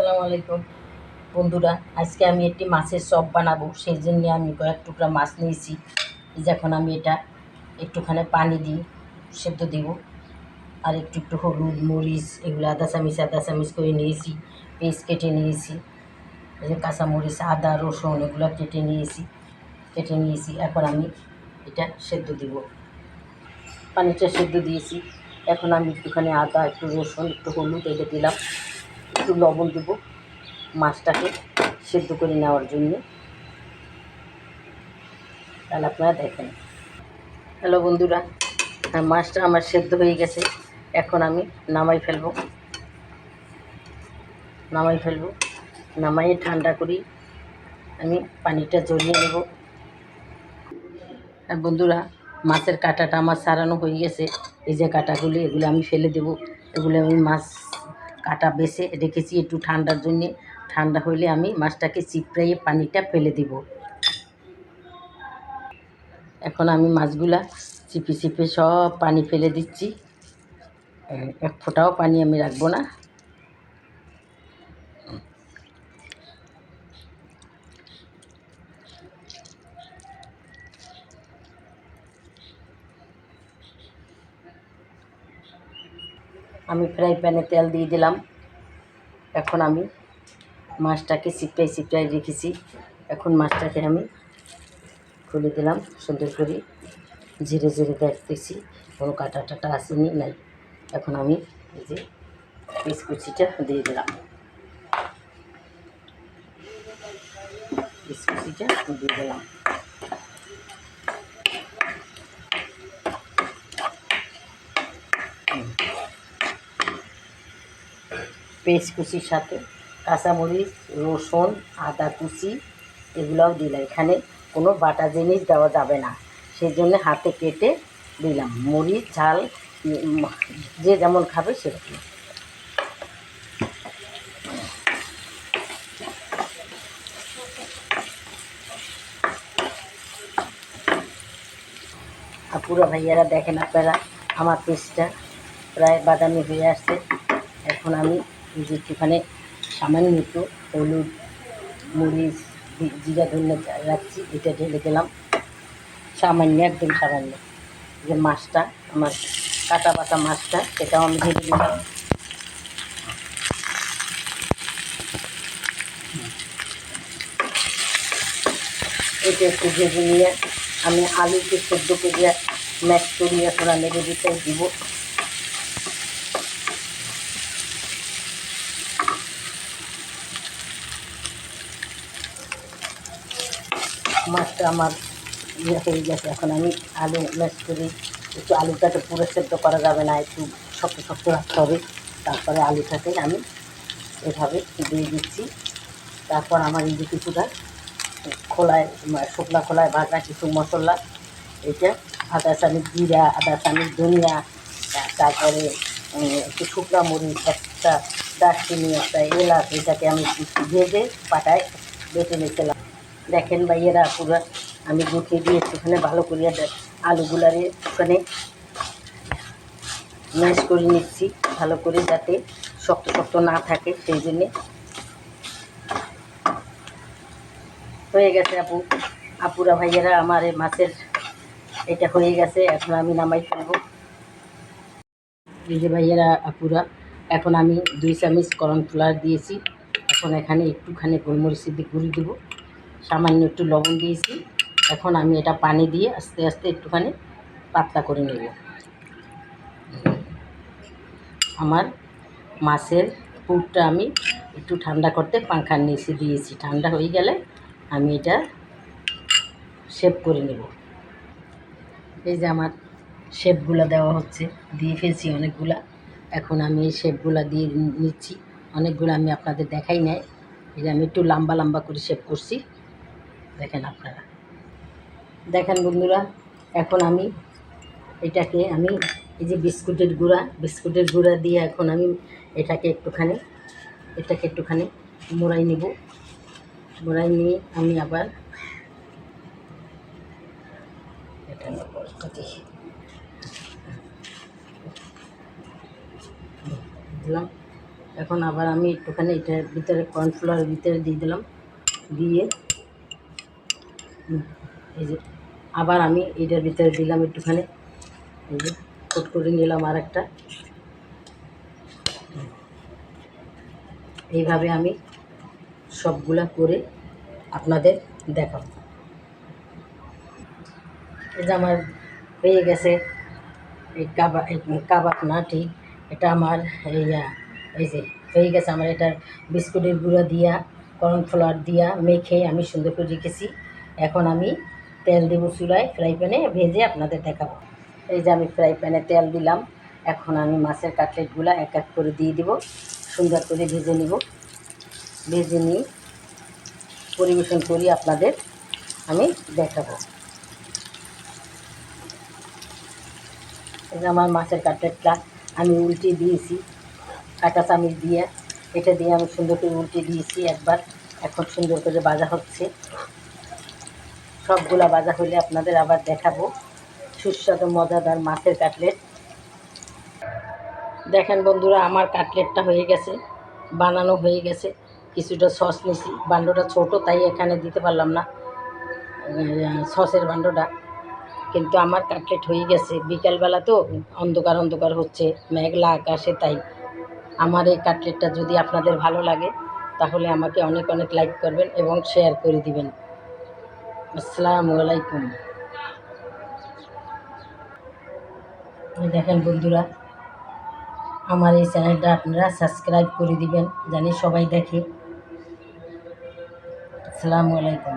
আসসালামু আলাইকুম। বন্ধুরা, আজকে আমি একটি মাছের চপ বানাবো। সেই জন্য আমি কয়েক টুকরা মাছ নিয়েছি। যখন আমি এটা একটুখানি পানি দিই সেদ্ধ দিব। আর একটু একটু হলুদ, মরিচ, এগুলো আদা চামিচ আদা চামিচ করে নিয়েছি, পেস্ট কেটে নিয়েছি। কাঁচামরিচ আদা, রসুন, এগুলো কেটে নিয়েছি কেটে নিয়েছি। এখন আমি এটা সেদ্ধ দিব। পানিটা সেদ্ধ দিয়েছি। এখন আমি একটুখানি আদা, একটু রসুন, একটু হলুদ এটা দিলাম। একটু লবণ দেবো মাছটাকে সেদ্ধ করে নেওয়ার জন্য। তাহলে আপনারা দেখেন। হ্যালো বন্ধুরা হ্যাঁ মাছটা আমার সেদ্ধ হয়ে গেছে। এখন আমি নামাই ফেলব। নামাই ফেলব। নামাইয়ে ঠান্ডা করি। আমি পানিটা জ্বলিয়ে নেব। আর বন্ধুরা, মাছের কাঁটাটা আমার সারানো হয়ে গেছে। এই যে কাঁটাগুলি, এগুলো আমি ফেলে দেব। এগুলো আমি মাছ কাটা বেছে রেখেছি একটু ঠান্ডার জন্যে। ঠান্ডা হইলে আমি মাছটাকে চিপড়াইয়ে পানিটা ফেলে দিব। এখন আমি মাছগুলা চিপে চিপে সব পানি ফেলে দিচ্ছি। এক ফোঁটাও পানি আমি রাখব না। আমি ফ্রাই প্যানে তেল দিয়ে দিলাম। এখন আমি মাছটাকে চিপটাই চিপটাই রেখেছি। এখন মাছটাকে আমি খুলে দিলাম, সুন্দর করে জিরে জিরে দেখতেছি। কোনো কাটা টাটা আসেনি, নাই। এখন আমি এই যে পিস কুচিটা দিয়ে দিলাম। পিস কুচিটা দিয়ে দিলাম। পেস্ট কুচির সাথে কাঁচামরিচ, রসুন, আদা কুচি এগুলোও দিলাম। এখানে কোনো বাটা জিনিস দেওয়া যাবে না। সেই জন্য হাতে কেটে দিলাম। মরিচ, ঝাল যে যেমন খাবে সেরকম। আপুরা ভাইয়ারা দেখেন আপনারা, আমার পেস্টটা প্রায় বাদামি হয়ে আসছে। এখন আমি যে একটুখানি সামান্য একটু হলুদ, মরিচ জিরা ধন্য রাখছি, এটা ঢেলে দিলাম। সামান্য, একদম সামান্য। যে মাছটা, আমার কাটা বাটা মাছটা, সেটাও আমি ঢেলে দিলাম। এটা একটু ভেজে নিয়ে আমি আলুকে সেদ্ধ করিয়া ম্যাশ করিয়া তোরা নেড়ে দিতে দিব। মাছটা আমার ইয়ে হয়ে গেছে। এখন আমি আলু ম্যাশ করি। একটু আলুটাকে পুরো সেদ্ধ করা যাবে না, একটু শক্ত শক্ত রাখতে হবে। তারপরে আলুটাকে আমি এভাবে দিয়ে দিচ্ছি। তারপর আমার এই যে কিছুটা খোলায় শুকনা খোলায় ভাজা কিছু মশলা এটা আদা চামচ জিরা, আদা চামচ ধনিয়া, তারপরে একটু শুকনা মরিচ, একটা দারচিনি, একটা এলাচ, এটাকে আমি ভেজে পাটায় বেটে নিয়েছিলাম দেখেন ভাইয়েরা পুরো আমি গুছিয়ে দিয়ে একটুখানি ভালো করিয়া আলুগুলারে ওখানে ম্যাশ করে নিচ্ছি, ভালো করে যাতে শক্ত শক্ত না থাকে, সেই জন্যে। হয়ে গেছে আপু। আপুরা ভাইয়েরা, আমার এই মাছের এটা হয়ে গেছে, এখন আমি নামাই ফেলব। এই যে ভাইয়েরা, আপুরা, এখন আমি দুই চামচ কর্নফ্লাওয়ার দিয়েছি। এখন এখানে একটুখানি গোলমরিচের দিয়ে গুঁড়ি দেবো। সামান্য একটু লবণ দিয়েছি। এখন আমি এটা পানি দিয়ে আস্তে আস্তে একটুখানি পাতলা করে নেব। আমার মাছের পুরটা আমি একটু ঠান্ডা করতে পাংখার নিচে দিয়েছি। ঠান্ডা হয়ে গেলে আমি এটা শেপ করে নেব। এই যে আমার শেপগুলো দেওয়া হচ্ছে, দিয়ে ফেলছি অনেকগুলা। এখন আমি এই শেপগুলো দিয়ে নিচ্ছি। অনেকগুলো আমি আপনাদের দেখাই নাই। এই যে আমি একটু লম্বা লম্বা করে শেপ করছি। দেখেন আপনারা। দেখেন বন্ধুরা, এখন আমি এটাকে আমি এই যে বিস্কুটের গুঁড়া বিস্কুটের গুঁড়া দিয়ে এখন আমি এটাকে একটুখানি এটাকে একটুখানি মোড়াই নেব। মোড়াই নিয়ে আমি আবার এটা দিলাম। এখন আবার আমি একটুখানি এটার ভিতরে কর্নফ্লাওয়ারের ভিতরে দিয়ে দিলাম। দিয়ে এই যে, আবার আমি এটার ভিতরে দিলাম একটুখানি। এই যে, কোট করে নিলাম আর একটা এইভাবে আমি সবগুলা করে আপনাদের দেখাব। এই যে আমার হয়ে গেছে এই এই কাবাব না ঠিক এটা আমার এই এই যে হয়ে গেছে আমার এটা বিস্কুটের গুঁড়া দিয়া, কর্নফ্লাওয়ার দিয়া মেখে আমি সুন্দর করে রেখেছি। এখন আমি তেল দেবো চুলায়, ফ্রাই প্যানে ভেজে আপনাদের দেখাবো। এই যে আমি ফ্রাই প্যানে তেল দিলাম, এখন আমি মাছের কাটলেটগুলো এক এক করে দিয়ে দিব, সুন্দর করে ভেজে নিব। ভেজে নিয়ে পরিবেশন করি আপনাদের, আমি দেখাবো। এই যে আমার মাছের কাটলেটটা আমি উল্টে দিয়েছি, কাঁটা চামিচ দিয়ে। এটা দিয়ে আমি সুন্দর করে উল্টে দিয়েছি একবার, এখন সুন্দর করে বাজা হচ্ছে। সবগুলা ভাজা হলে আপনাদের আবার দেখাবো। সুস্বাদু, মজাদার মাছের কাটলেট। দেখেন বন্ধুরা, আমার কাটলেটটা হয়ে গেছে, বানানো হয়ে গেছে। কিছুটা সস নিছি, বান্ডটা ছোট, তাই এখানে দিতে পারলাম না। সসের বান্ডটা। কিন্তু আমার কাটলেট হয়ে গেছে। বিকালবেলা তো অন্ধকার অন্ধকার হচ্ছে, মেঘলা আকাশে, তাই আমার এই কাটলেটটা যদি আপনাদের ভালো লাগে, তাহলে আমাকে অনেক অনেক লাইক করবেন এবং শেয়ার করে দিবেন। আসসালামু আলাইকুম। দেখেন বন্ধুরা, আমার এই চ্যানেলটা আপনারা সাবস্ক্রাইব করে দিবেন, জানি সবাই দেখে। আসসালামু আলাইকুম।